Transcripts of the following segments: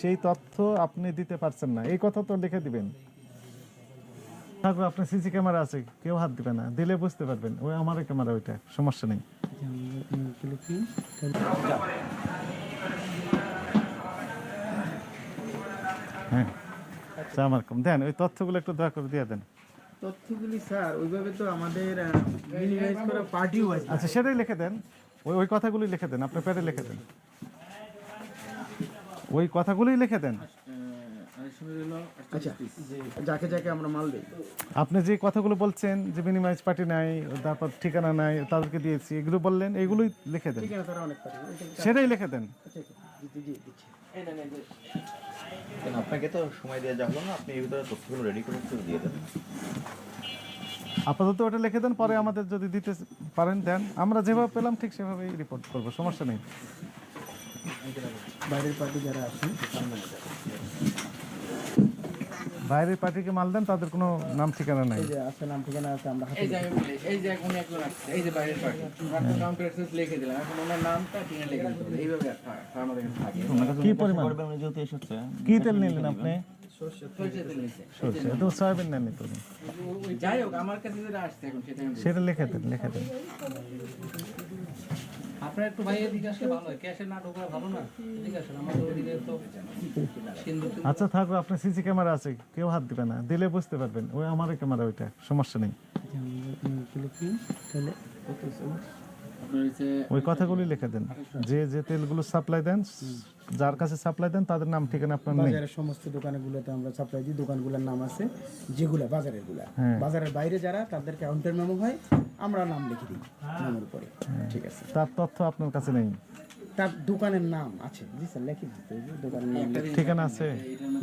সেই তথ্য আপনি দিতে পারছেন না। এই কথা তো লিখে দিবেন। থাকবে আপনার সিসি ক্যামেরা আছে কেউ হাত দিবে না। দিলে বুঝতে পারবেন ওই আমার ক্যামেরা ওইটা সমস্যা নেই। হ্যাঁ আমার কম দেন ওই তথ্যগুলো একটু দয়া করে দিয়ে দেন। তথ্যগুলি স্যার ওইভাবে তো আমাদের মিনিমাইজ করা পার্টিও আছে। আচ্ছা সেটাই লিখে দেন। ওই ওই কথাগুলি লিখে দেন আপনার প্যাডে লিখে দেন। ওই কথাগুলোই লিখে দেন। আচ্ছা যাকে যাকে আমরা মাল দিই। আপনি যে কথাগুলো বলছেন যে মিনিমাইজ পার্টি নাই তারপর ঠিকানা নাই তাদেরকে দিয়েছি এগুলো বললেন এগুলোই লিখে দেন। আচ্ছা সেটাই লিখে দেন। আচ্ছা কেন আপনাকে তো সময় দেওয়া যাবে না আপনি এই ভিতরে তথ্যগুলো রেডি করে দিয়ে দেন আপাতত ওটা লিখে দেন পরে আমাদের যদি দিতে পারেন দেন। আমরা যেভাবে পেলাম ঠিক সেভাবেই রিপোর্ট করব সমস্যা নেই। বাইরের পার্টি যারা আসেন বাইরের পার্টিকে মাল দেন তাদের কোনো নাম ঠিকানা নাই। এই যে আছে নাম ঠিকানা আছে আমরা হাতে এই যে আমি বলি, এই যে এখন একজন আসছে, এই যে বাইরের পার্টি আমরা কাউন্টার অ্যাক্সেস লিখে দিলাম এখন ওনার নামটা কিনে লিখে দিতে হবে এইভাবে আমাদের কাছে থাকে। কি পরিমাণ? করবেন উনি যেহেতু এসেছে। কি তেল নিলেন আপনি? সরষে তেল নিচে সরষে তো সয়াবিন নেননি তো যাই হোক আমার কাছে যেটা আসছে এখন সেটা আমি বলছি। সেটা লিখে দেন লিখে দেন। আপনার একটু ভাই এদিকে আসলে ভালো হয়। ক্যাশে না ঢোকা ভালো না? এদিকে আসেন আমাদের ওদিকে তো আচ্ছা থাকবে আপনার সিসি ক্যামেরা আছে কেউ হাত দিবে না। দিলে বুঝতে পারবেন ওই আমার ক্যামেরা ওইটা সমস্যা নেই। তাহলে আপনার হচ্ছে ওই কথাগুলি লিখে দেন। যে যে তেলগুলো সাপ্লাই দেন যার কাছে সাপ্লাই দেন তাদের নাম ঠিকানা আপনার নেই। বাজারের সমস্ত দোকানগুলোতে আমরা সাপ্লাই দিই। দোকানগুলোর নাম আছে যেগুলা বাজারেরগুলা হ্যাঁ। বাজারের বাইরে যারা তাদের কাউন্টার মেমো হয় আমরা নাম লিখে দিই নামের উপরে ঠিক আছে। তার তথ্য আপনার কাছে নেই। তার দোকানের নাম আছে। জি স্যার লিখে দিতে দোকানের নাম ঠিকানা আছে।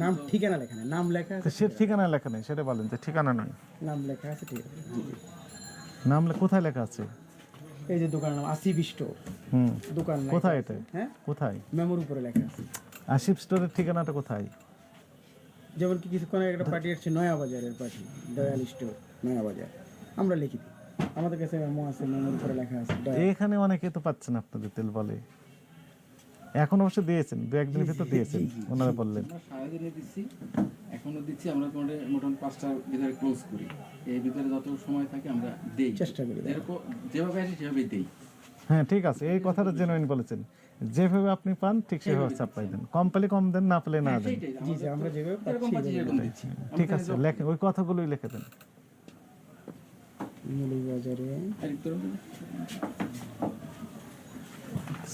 নাম ঠিকানা লেখা নেই। নাম লেখা আছে। সে ঠিকানা লেখা নেই সেটা বলেন যে ঠিকানা নয় নাম লেখা আছে ঠিক আছে নাম কোথায় লেখা আছে? এই যে দোকানের নাম আসিফ স্টোর। হুম। দোকান কোথায়। এটা? হ্যাঁ? কোথায়? মেমোর উপরে লেখা আছে। আশিফ স্টোরের ঠিকানাটা কোথায়? যেমন কি কিছুক্ষণ একটা পার্টি আসছে নয়া বাজারের পার্টি দয়াল স্টোর নয়া বাজার আমরা লিখি। দিই আমাদের কাছে মেমো আছে মেমোর উপরে লেখা আছে এখানে অনেকে তো পাচ্ছেন আপনাদের তেল বলে। এখন অবশ্য দিয়েছেন দু একদিনের ভিতর দিয়েছেন ওনারা বললেন। দিচ্ছি। এখনও দিচ্ছি আমরা মোটামুটি মোটামুটি পাঁচটার ভিতরে ক্লোজ করি। এই ভিতরে যত সময় থাকে আমরা দেই। চেষ্টা করি। যেরকম যেভাবে আসি সেভাবেই দেই। হ্যাঁ ঠিক আছে এই কথাটা জেনুইন বলেছেন। যেভাবে আপনি পান ঠিক সেভাবে সাপ্লাই দেন। কম পেলে কম দেন না পেলে না দেন। সেরকম দিচ্ছি। ঠিক আছে লেখে ওই কথাগুলোই লিখে দেন।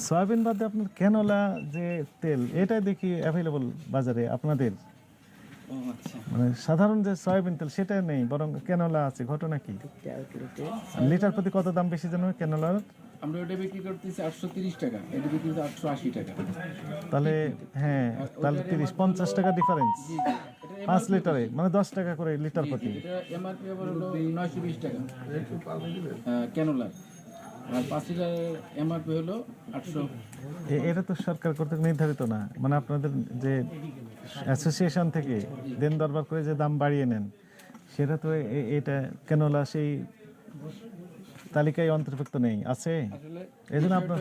সয়াবিন বাদে আপনার ক্যানোলা যে তেল এটাই দেখি অ্যাভেলেবল বাজারে আপনাদের। মানে সাধারণ যে সয়াবিন তেল সেটা নেই বরং ক্যানোলা আছে। ঘটনা কি? লিটার প্রতি কত দাম বেশি জানো ক্যানোলার? আমরা ওটা বিক্রি করতেছি আটশো তিরিশ টাকা। এটা বিক্রি করতে আটশো আশি টাকা। তাহলে হ্যাঁ তাহলে তিরিশ পঞ্চাশ টাকা ডিফারেন্স পাঁচ লিটারে মানে দশ টাকা করে লিটার প্রতি। এটা এমআরপি হলো নয়শো বিশ টাকা। ক্যানোলার। আর পাঁচ লিটারের এমআরপি হলো আটশো। এটা তো সরকার কর্তৃক নির্ধারিত না। মানে আপনাদের যে অ্যাসোসিয়েশন থেকে দেন দরবার করে যে দাম বাড়িয়ে নেন সেটা তো এটা কেনলা সেই তালিকায় অন্তর্ভুক্ত নেই। আছে? এই জন্য আপনার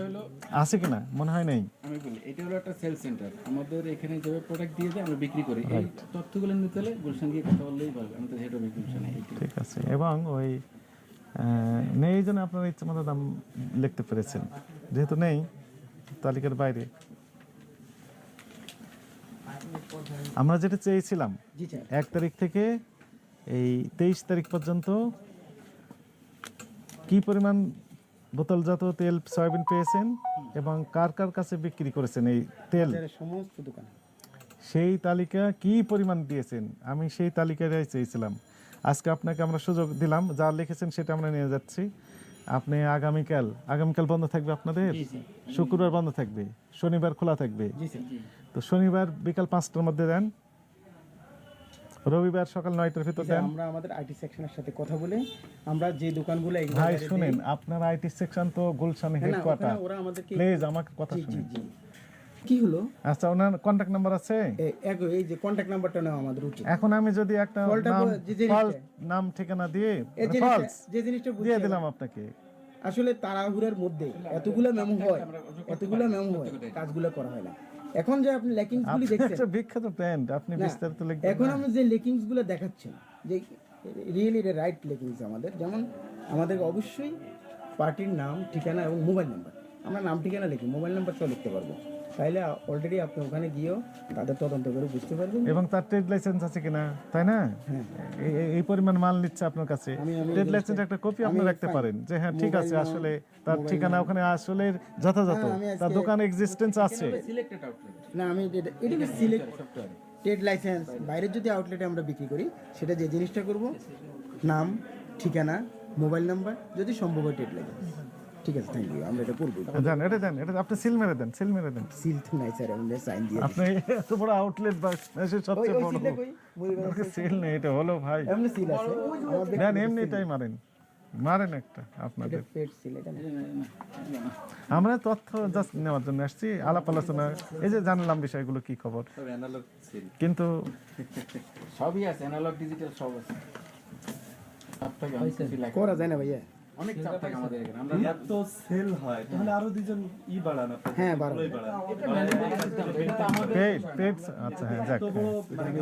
আছে কিনা? মনে হয় নেই। আমি বলি এটা হলো একটা সেল সেন্টার আমাদের এখানে যেভাবে প্রোডাক্ট দিয়ে দেয় আমরা বিক্রি করি। এই তথ্যগুলো নিতে হলে গুলশান গিয়ে কথা বললেই পারবে আমি তো হেড অফ গুলশান ঠিক আছে। এবং ওই নেই এই জন্য আপনারা ইচ্ছে মতো দাম লিখতে পেরেছেন। যেহেতু নেই তালিকার বাইরে। আমরা যেটা চেয়েছিলাম এক তারিখ থেকে এই তেইশ তারিখ পর্যন্ত কি পরিমাণ বোতলজাত তেল সয়াবিন পেয়েছেন এবং কার কার কাছে বিক্রি করেছেন এই তেল? সমস্ত দোকান। সেই তালিকা কি পরিমাণ দিয়েছেন? আমি সেই তালিকাটাই চেয়েছিলাম। আজকে আপনাকে আমরা সুযোগ দিলাম যা লিখেছেন সেটা আমরা নিয়ে যাচ্ছি। আপনি আগামীকাল আগামীকাল বন্ধ থাকবে আপনাদের? শুক্রবার বন্ধ থাকবে শনিবার খোলা থাকবে। তো শনিবার বিকাল পাঁচটার মধ্যে দেন। রবিবার সকাল নয়টার ভিতর দেন। আমরা আমাদের আইটি সেকশনের সাথে কথা বলে আমরা যে দোকানগুলো ভাই শুনেন আপনার আইটি সেকশন তো গুলশান হেডকোয়ার্টার প্লিজ আমাকে কথা শুনুন। কি হলো? আচ্ছা ওনার কন্ট্যাক্ট নাম্বার আছে? এক এই যে কন্ট্যাক্ট নাম্বারটা নেওয়া আমাদের উচিত। এখন আমি যদি একটা নাম যে নাম ঠিকানা দিয়ে ফলস যে জিনিসটা দিয়ে দিলাম আপনাকে। আসলে তাড়াহুড়ার মধ্যে এতগুলো মেমো হয় এতগুলো মেমো হয় কাজগুলো করা হয় না। এখন যে আপনি লেকিংস গুলি আপনি দেখছেন একটা বিখ্যাত ব্র্যান্ড আপনি বিস্তারিত লিখবেন এখন না। আমরা যে লেকিংসগুলো দেখাচ্ছেন যে রিয়েলি রাইট লেকিংস আমাদের। যেমন আমাদের অবশ্যই পার্টির নাম ঠিকানা এবং মোবাইল নাম্বার আমরা নাম ঠিকানা লিখি মোবাইল নাম্বারটাও লিখতে পারব। তাইলে অলরেডি আপনি ওখানে গিয়েও তাদের তদন্ত করে বুঝতে পারবেন। এবং তার ট্রেড লাইসেন্স আছে কিনা তাই না? এই- এই- পরিমাণ মাল নিচ্ছে আপনার কাছে। হ্যাঁ। ট্রেড লাইসেন্স একটা কপি আপনি রাখতে পারেন যে হ্যাঁ ঠিক আছে আসলে তার ঠিকানা ওখানে আসলে যথাযথ। হ্যাঁ, তার দোকানে এক্সিস্টেন্স আছে। সিলেক্টেড আউটলেট না আমি এটা এটা সিলেক্ট ট্রেড লাইসেন্স বাইরের যদি আউটলেটে আমরা বিক্রি করি সেটা যে জিনিসটা করব নাম ঠিকানা মোবাইল নাম্বার যদি সম্ভব হয় ট্রেড লাইসেন্স ঠিক আছে থ্যাংক ইউ আমরা এটা করব। দেন এটা দেন এটা আপনি সিল মেরে দেন সিল মেরে দেন। সিল তো নাই স্যার আমরা সাইন দিয়ে আপনি এত বড় আউটলেট বা দেশের সবচেয়ে ওই বড় সিল নেই এটা হলো ভাই। এমনি সিল আছে। দেন এমনিটাই মারেন। মারেন একটা আপনাদের। পেট সিল এটা আমরা তথ্য জাস্ট নেওয়ার জন্য আসছি আলাপ আলোচনা। এই যে জানলাম বিষয়গুলো কি খবর? কিন্তু সবই আছে অ্যানালগ ডিজিটাল সব আছে। করা যায় না ভাইয়া। অনেক চাপ থাকে আমাদের এখানে। আমরা এত সেল হয় তাহলে আরও দুজন ই বাড়ান হ্যাঁ এটা তো আমাদের পেড পেড আচ্ছা হ্যাঁ যাক। হ্যাঁ।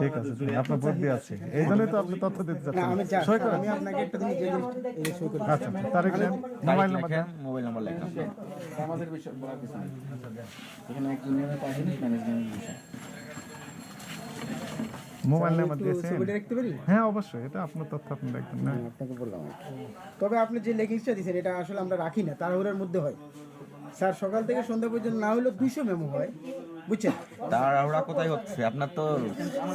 ঠিক আছে আপনার বুদ্ধি আছে। এই জন্যই তো আপনি তথ্য দিতে চাচ্ছেন। আমি সই করেন। আমি আপনাকে একটা জিনিস যে সই করি। আচ্ছা তারিখ দেন মোবাইল নাম্বার দেন। মোবাইল নাম্বার লেখা। আমাদের বিষয় বলার কিছু এখানে একজন ম্যানেজমেন্ট বিষয়। মোবাইল আমি নাম্বার দিয়েছেন? ছবিটা রাখতে পারি? হ্যাঁ অবশ্যই। এটা আপনার তথ্য আপনি দেখবেন না হ্যাঁ, আপনাকে বললাম তবে আপনি যে লেগিংসটা দিয়েছেন এটা আসলে আমরা রাখি না তাড়াহুড়ার মধ্যে হয়। স্যার সকাল থেকে সন্ধ্যা পর্যন্ত না হলেও দুইশো মেমো হয়। বুঝছেন? তাড়াহুড়া কোথায় হচ্ছে? আপনার তো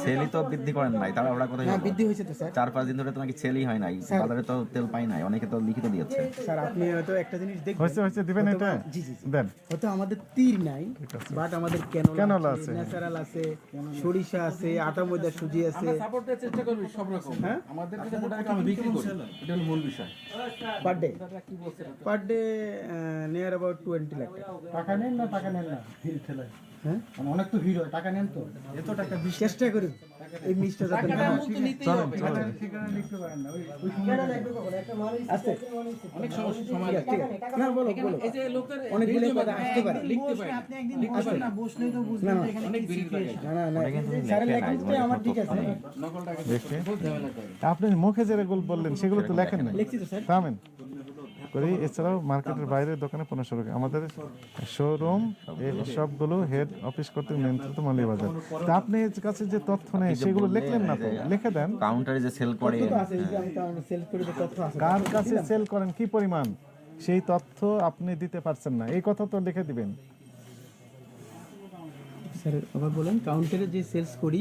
সেলই তো বৃদ্ধি করেন নাই তাড়াহুড়া কোথায় হ্যাঁ হচ্ছে? বৃদ্ধি হয়েছে তো স্যার। চার পাঁচ দিন ধরে তো নাকি সেলই হয় নাই বাজারে তো তেল পাই নাই অনেকে তো লিখিত দিয়েছে। স্যার আপনি হয়তো একটা জিনিস দেখবেন। হয়েছে হয়েছে দিবেন এটা? জি জি জি। দেন। হয়তো আমাদের তীর নাই বাট আমাদের ক্যানোলা ক্যানোলা আছে। ন্যাচারাল আছে সরিষা আছে আটা ময়দা সুজি আছে। আমরা সাপোর্ট দেওয়ার চেষ্টা করবি সব রকম। হ্যাঁ? আমাদের যেটা প্রোডাক্ট আমরা বিক্রি করি। এটা হলো মূল বিষয়। পার ডে আপনারা per day near about twenty lakh টাকা। টাকা নেন না টাকা নেন না। ভিড় ঠেলায়। হ্যাঁ? মানে অনেক তো ভিড় হয় টাকা নেন তো। এত টাকা চেষ্টা করি এই মিষ্টি। ঠিকানা লিখতে পারেন না। ওই ওই আস্তে অনেক সমস্যা সময় ঠিক আছে না বলো বলো। এই যে লোকের অনেকগুলো কথা আসতে পারে লিখতে পারে আপনি একদিন বসবেন না বসলেই তো বুঝবেন না, না। যে এখানে অনেক ভিড় লাগে না না না। স্যারের লেখাটা আমার ঠিক আছে। নকল টাকা আপনি মুখে যেগুলো বললেন সেগুলো তো লেখেন না লিখছি তো স্যার। থামেন। করি। এছাড়াও মার্কেটের বাইরের দোকানে পনেরোশো টাকা আমাদের শোরুম সবগুলো হেড অফিস কর্তৃক নিয়ন্ত্রিত মালিয়া বাজার তা আপনি এর কাছে যে তথ্য নেই সেগুলো লিখলেন না তো লিখে দেন। কাউন্টারে যে সেল করে তথ্য তো আছে এই যে আমি তো সেল করে যে তথ্য আছে? কার কাছে সেল করেন কি পরিমাণ? সেই তথ্য আপনি দিতে পারছেন না। এই কথা তো লিখে দিবেন। স্যার আবার বলেন কাউন্টারে যে সেলস করি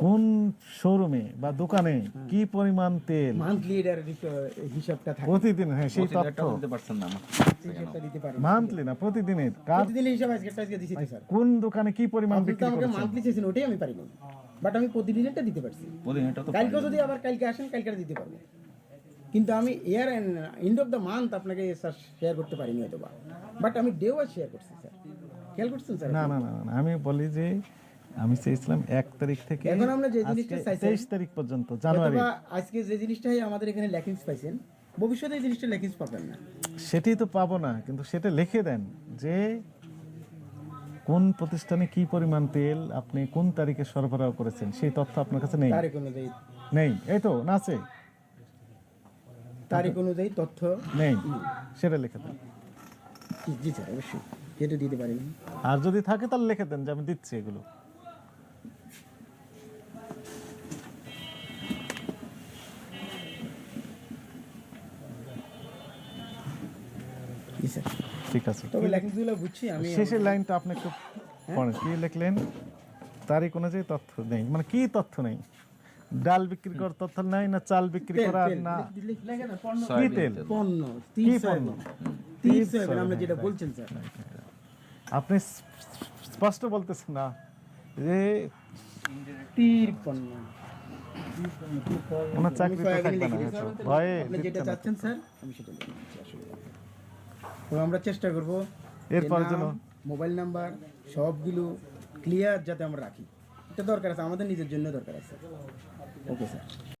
কোন শোরুমে বা দোকানে কি পরিমাণ তেল? মান্থলি রিপ- হিসাবটা থাকে। প্রতিদিন হ্যাঁ সেই তথ্য। দিতে পারছেন না পারি। মান্থলি না প্রতিদিনের প্রতিদিন হিসাব আজকে আজকে দিছি স্যার। কোন দোকানে কি পরিমাণ আপনি বিক্রি আমাকে করেছেন? মান্থলি চেয়েছেন ওটাই আমি পারিনি। বাট আমি প্রতিদিনেরটা দিতে পারছি। প্রতিদিন এটা তো কালকে যদি আবার কালকে আসেন কালকে দিতে পারব। কিন্তু আমি year end of the month আপনাকে স্যার শেয়ার করতে পারিনি হয়তো বা বাট আমি ডে ওয়াইজ শেয়ার করছি স্যার। খেয়াল করছেন স্যার? না না না না, না, আমি বলি যে আমি চেয়েছিলাম এক তারিখ থেকে এখন আমরা যে জিনিসটা চাইছি- তেইশ তারিখ পর্যন্ত জানুয়ারি। আজকে যে জিনিসটাই আমাদের এখানে ল্যাকিংস পাইছেন ভবিষ্যতে এই জিনিসটা ল্যাকিংস পাবেন না। সেটাই তো পাবো না কিন্তু সেটা লিখে দেন যে কোন প্রতিষ্ঠানে কি পরিমাণ তেল আপনি কোন তারিখে সরবরাহ করেছেন সেই তথ্য আপনার কাছে নেই। তারিখ অনুযায়ী। নেই এই তো না আছে। তারিখ অনুযায়ী তথ্য নেই সেটা লিখে দেন। জি, জি স্যার অবশ্যই। যেটা দিতে পারেন আর যদি থাকে তাহলে লিখে দেন যে আমি দিচ্ছি এগুলো। ঠিক আছে। তবে ল্যাকিংসগুলো বুঝছি আমি শেষের লাইনটা আপনি একটু পড়েন। কি লিখলেন? তারিখ অনুযায়ী তথ্য নেই। মানে কি তথ্য নেই? ডাল বিক্রি করার তথ্য নাই না চাল বিক্রি করা না কি তেল? পণ্য কি পণ্য? আমরা যেটা বলছেন স্যার। আপনি স্পষ্ট বলতেছেন না। যে তীর পণ্য। ওনার চাকরি লিখে ভয়ে আপনি যেটা চাচ্ছেন স্যার আমি সেটা তো আমরা চেষ্টা করব এরপরে যেন মোবাইল নাম্বার সবগুলো ক্লিয়ার যাতে আমরা রাখি। এটা দরকার আছে আমাদের নিজের জন্য দরকার আছে। Okay sir